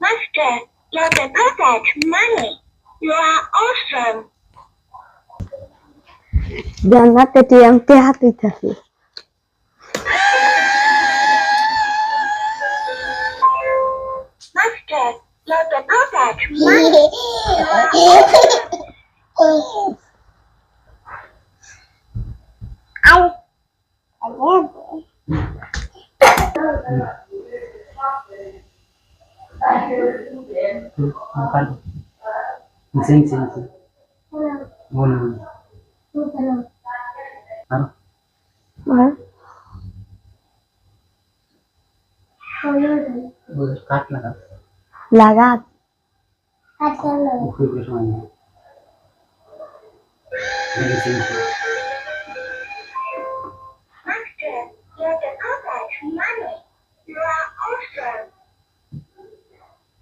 Master, your deposit money. You are awesome. জান্নাতে দিয়ে আমি হাতে থাকি Master, your deposit money. You are awesome. Nepal. Sing sing sing. Mun. Mar. Mar. काट लगा लगा ओके प्रश्न है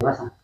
Gracias.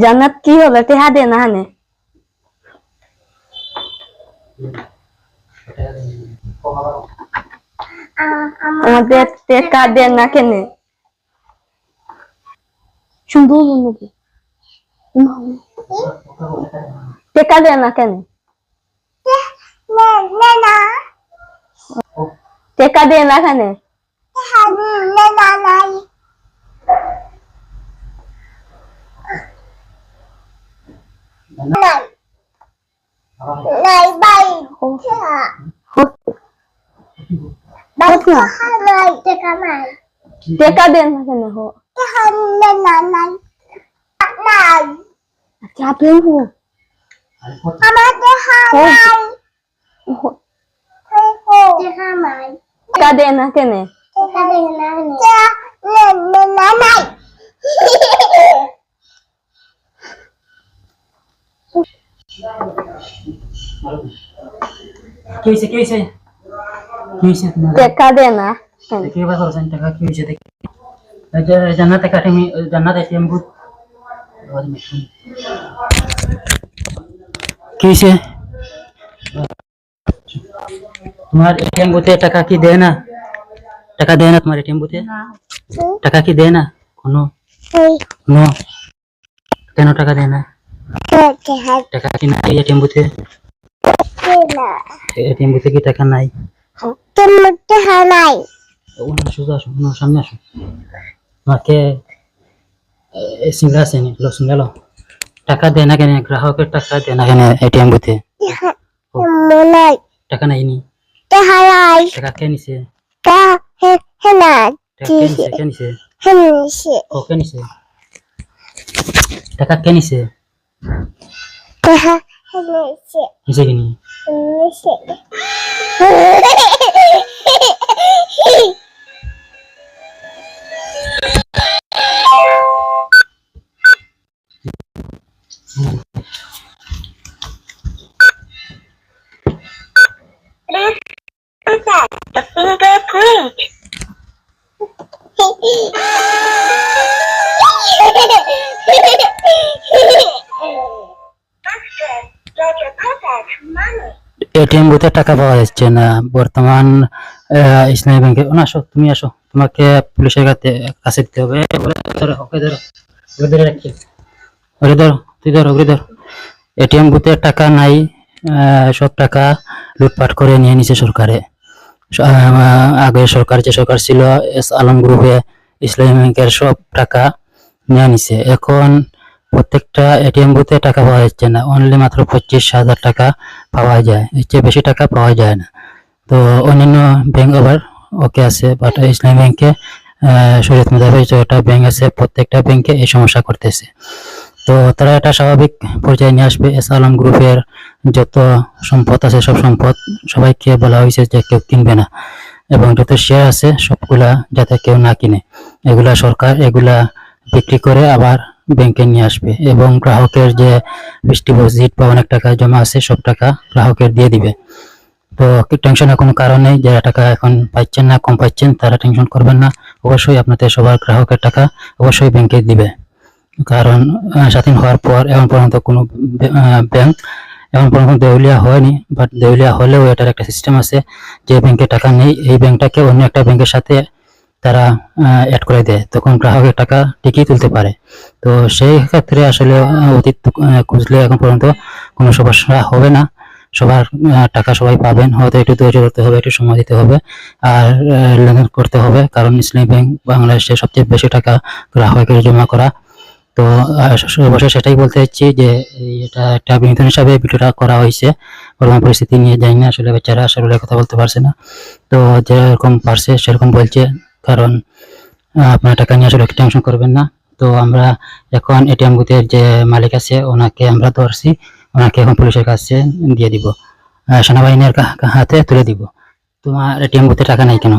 জান্নাত কি হলো টেহা দে না হানে আমাদের টেকা দে না কেনে। সুন্দর মনে টেকা দে না কেনে? টেকা দে না কেনে? này này bay. Thế à bay thế à này thế cái này thế cái bên mà thế này hổ cái hai bên là này này cha bên hổ à mà thế hai này thế hổ thế hai này cái bên là thế này. Cái bên là này cái bên là này কি হয়েছে কি হয়েছে? কি টেকা দে না। দেখি এবার করছেন টাকা কি হয়েছে দেখি। জান্নাত একাডেমি জান্নাত এটিএম বুথ কি হয়েছে? তোমার এটিএম বুথে টাকা কি দেয় না? টাকা দেয় না তোমার এটিএম বুথে টাকা কি দেয় না? কোনো? কোনো? টাকা দেয় না? টাকা কি নাই এটিএম বুথে এটিএম বুথে কি টাকা নাই। ওখানে সোজা আসো না সামনে আসো। তোমাকে সিঙ্গা আছে নি? লো সিঙ্গা লো। টাকা দেয় না কেন? গ্রাহকের টাকা দেয় না কেন এটিএম বুথে টাকা নাই নি? টাকা কে নিছে? টাকা কে নিছে? কে নিছে? ও কে নিছে? টাকা কে নিছে? নিছে। ไม่เสร็ এটিএম বুথে টাকা পাওয়া যাচ্ছে না। বর্তমান ইসলামী ব্যাংকে। না আসো, তুমি আসো। তোমাকে পুলিশের কাছে কাছে দিতে হবে। ধরো, ওকে ধরো। ওকে, ধরে রাখি ওরে, ধরো, তুই ধরো ওরে ধরো। এটিএম বুথে টাকা নাই সব টাকা লুটপাট করে নিয়ে নিছে সরকারে। আগে সরকার, যে সরকার ছিল, এস আলম গ্রুপে ইসলামী ব্যাংকের সব টাকা নিয়ে নিছে। এখন প্রত্যেকটা এটিএম বুথে টাকা পাওয়া যাচ্ছে না। অনলি মাত্র পঁচিশ হাজার টাকা পাওয়া যায়। এর চেয়ে বেশি টাকা পাওয়া যায় না। তো অন্যান্য ব্যাংক আবার ওকে আছে বাট ইসলামী ব্যাংকে শরীয়ত মোতাবেক যতটা ব্যাংক আছে, প্রত্যেকটা ব্যাংকে এই সমস্যা করতেছে। তো তারা এটা স্বাভাবিক পর্যায়ে নিয়ে আসবে। এস আলম গ্রুপের যত সম্পদ আছে, সব সম্পদ সবাইকে বলা হয়েছে যে কেউ কিনবে না। এবং যত শেয়ার আছে, সবগুলা যাতে কেউ না কিনে। এগুলা সরকার এগুলা বিক্রি করে আবার ব্যাংকে নিয়ে আসবে এবং গ্রাহকের যে ফিক্সড ডিপোজিট বা অনেক টাকা জমা আছে, সব টাকা গ্রাহকের দিয়ে দিবে। তো টেনশনের কোনো কারণ নেই, যারা টাকা এখন পাচ্ছেন না, কম পাচ্ছেন, তারা টেনশন করবেন না। অবশ্যই আপনাদের সবার গ্রাহকের টাকা অবশ্যই ব্যাংকে দিবে। কারণ স্বাধীন হওয়ার পর এখন পর্যন্ত কোনো ব্যাংক এখন পর্যন্ত দেউলিয়া হয়নি বাট দেউলিয়া হলেও এটার একটা সিস্টেম আছে যে ব্যাংকে টাকা নেই, এই ব্যাংকটাকে অন্য একটা ব্যাংকের সাথে তারা অ্যাড করে দেয়। তখন গ্রাহকের টাকা ঠিকই তুলতে পারে। তো সেই ক্ষেত্রে আসলে অতীত খুঁজলে এখন পর্যন্ত কোনো সমস্যা হবে না। সবার টাকা সবাই পাবেন। হয়তো একটু ধৈর্য ধরতে হবে, একটু সময় দিতে হবে। আর লেনদেন করতে হবে। কারণ ইসলামী ব্যাংক বাংলাদেশে সবচেয়ে বেশি টাকা গ্রাহকের জমা করা। তো অবশ্যই সেটাই বলতে চাচ্ছি যে, এটা একটা বিনোদন হিসাবে ভিডিওটা করা হয়েছে। বর্তমান পরিস্থিতি নিয়ে জানি না, আসলে বাচ্চারা আসলে কথা বলতে পারছে না। তো যেরকম পারছে, সেরকম বলছে। কারণ আপনার টাকা নিয়ে আসলে টেনশন করবেন না। তো আমরা এখন এটিএম বুথের যে মালিক আছে ওনাকে আমরা ধরছি ওনাকে এখন পুলিশের কাছে দিয়ে দিব সেনাবাহিনীর হাতে তুলে দিব তোমার এটিএম বুথে টাকা নাই কেন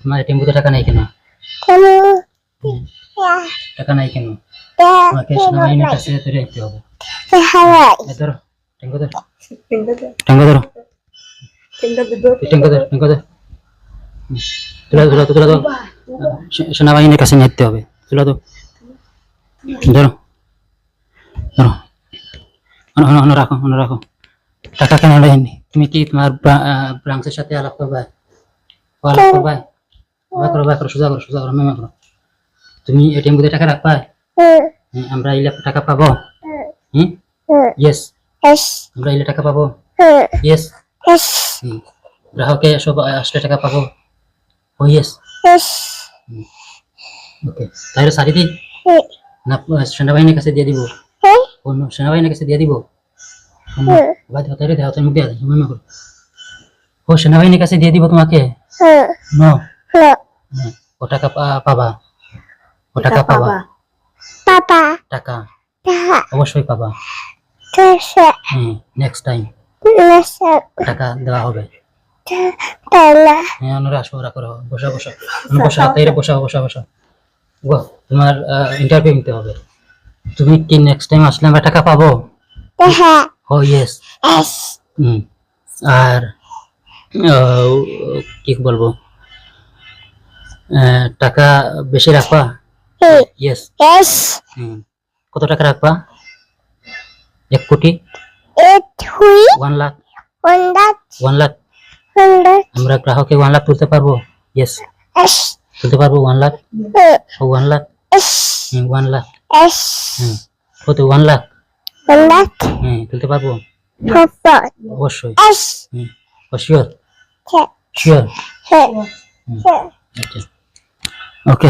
তোমার এটিএম বুথে টাকা নাই কেন টাকা নাই কেন তোমাকে সেনাবাহিনীর কাছে তুলে দিতে হবে ধরো টেঙ্গো ধরো টেঙ্গো ধরো টেঙ্গো ধরো টেঙ্গো ধরো তুলে তুলে তুলে দাও সেনাবাহিনীর কাছে নিতে হবে তুলে দাও Doro. Doro. Ano ano ano rako, ano rako. Kakakanalayan. Tumikit mar brang sa shati alak pa ba. Wala pa ba. Bakro bakro suzagro suzagro memang. Tumi ATM gede takara pa. Amra ila taka pa bo. Hmm? Yes. Yes. Hmm. Amra ila taka pa bo. Yes. Yes. Raho ke shoba eh, asle taka pa bo. Oh yes. Yes. Okay. Tayo sa dito. না সেনাবাহিনীর কাছে দিয়ে দিব। অন্য সেনাবাহিনীর কাছে দিয়ে দিব। করো ও সেনাবাহিনীর কাছে দিয়ে দিব তোমাকে? হ্যাঁ, ও টাকা পাবা। ও টাকা পাবা। টাকা। অবশ্যই পাবা। হ্যাঁ নেক্সট টাইম টাকা দেওয়া হবে। হ্যাঁ ওনারা আসো ওরা করো। বসা বসা। বসা বসা বসা বসা। তোমার ইন্টারভিউ নিতে হবে। তুমি কি নেক্সট টাইম আসলে আমরা টাকা পাবো? হ্যাঁ। ও ইয়েস হুম। আর কি বলব? টাকা বেশি রাখবা? Yes hmm. কত টাকা রাখবা? এক কোটি? ওয়ান লাখ ওয়ান লাখ আমরা গ্রাহকে ওয়ান লাখ তুলতে পারব? Yes তুলতে পারবো ওয়ান লাখ ও ওয়ান লাখ হুম ওয়ান লাখ হুম কত ওয়ান লাখ হ্যাঁ তুলতে পারবো অবশ্যই হুম ও শিওর শিওর আচ্ছা